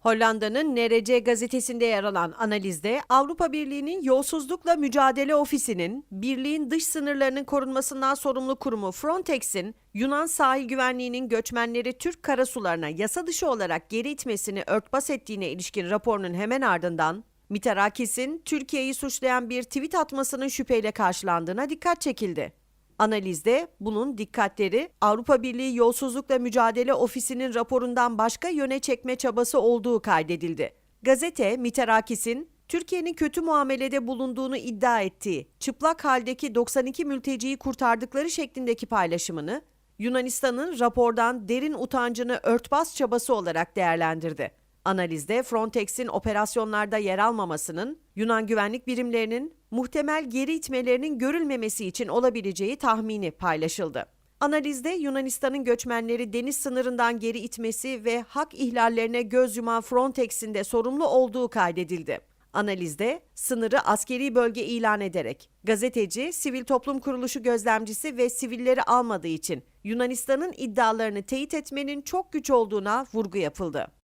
Hollanda'nın NRC gazetesinde yer alan analizde Avrupa Birliği'nin Yolsuzlukla Mücadele Ofisi'nin birliğin dış sınırlarının korunmasından sorumlu kurumu Frontex'in Yunan sahil güvenliğinin göçmenleri Türk karasularına yasa dışı olarak geri itmesini örtbas ettiğine ilişkin raporunun hemen ardından Mitarakis'in Türkiye'yi suçlayan bir tweet atmasının şüpheyle karşılandığına dikkat çekildi. Analizde bunun dikkatleri Avrupa Birliği Yolsuzlukla Mücadele Ofisi'nin raporundan başka yöne çekme çabası olduğu kaydedildi. Gazete Mitarakis'in Türkiye'nin kötü muamelede bulunduğunu iddia ettiği çıplak haldeki 92 mülteciyi kurtardıkları şeklindeki paylaşımını Yunanistan'ın rapordan derin utancını örtbas çabası olarak değerlendirdi. Analizde Frontex'in operasyonlarda yer almamasının Yunan güvenlik birimlerinin muhtemel geri itmelerinin görülmemesi için olabileceği tahmini paylaşıldı. Analizde Yunanistan'ın göçmenleri deniz sınırından geri itmesi ve hak ihlallerine göz yuman Frontex'in de sorumlu olduğu kaydedildi. Analizde sınırı askeri bölge ilan ederek gazeteci, sivil toplum kuruluşu gözlemcisi ve sivilleri almadığı için Yunanistan'ın iddialarını teyit etmenin çok güç olduğuna vurgu yapıldı.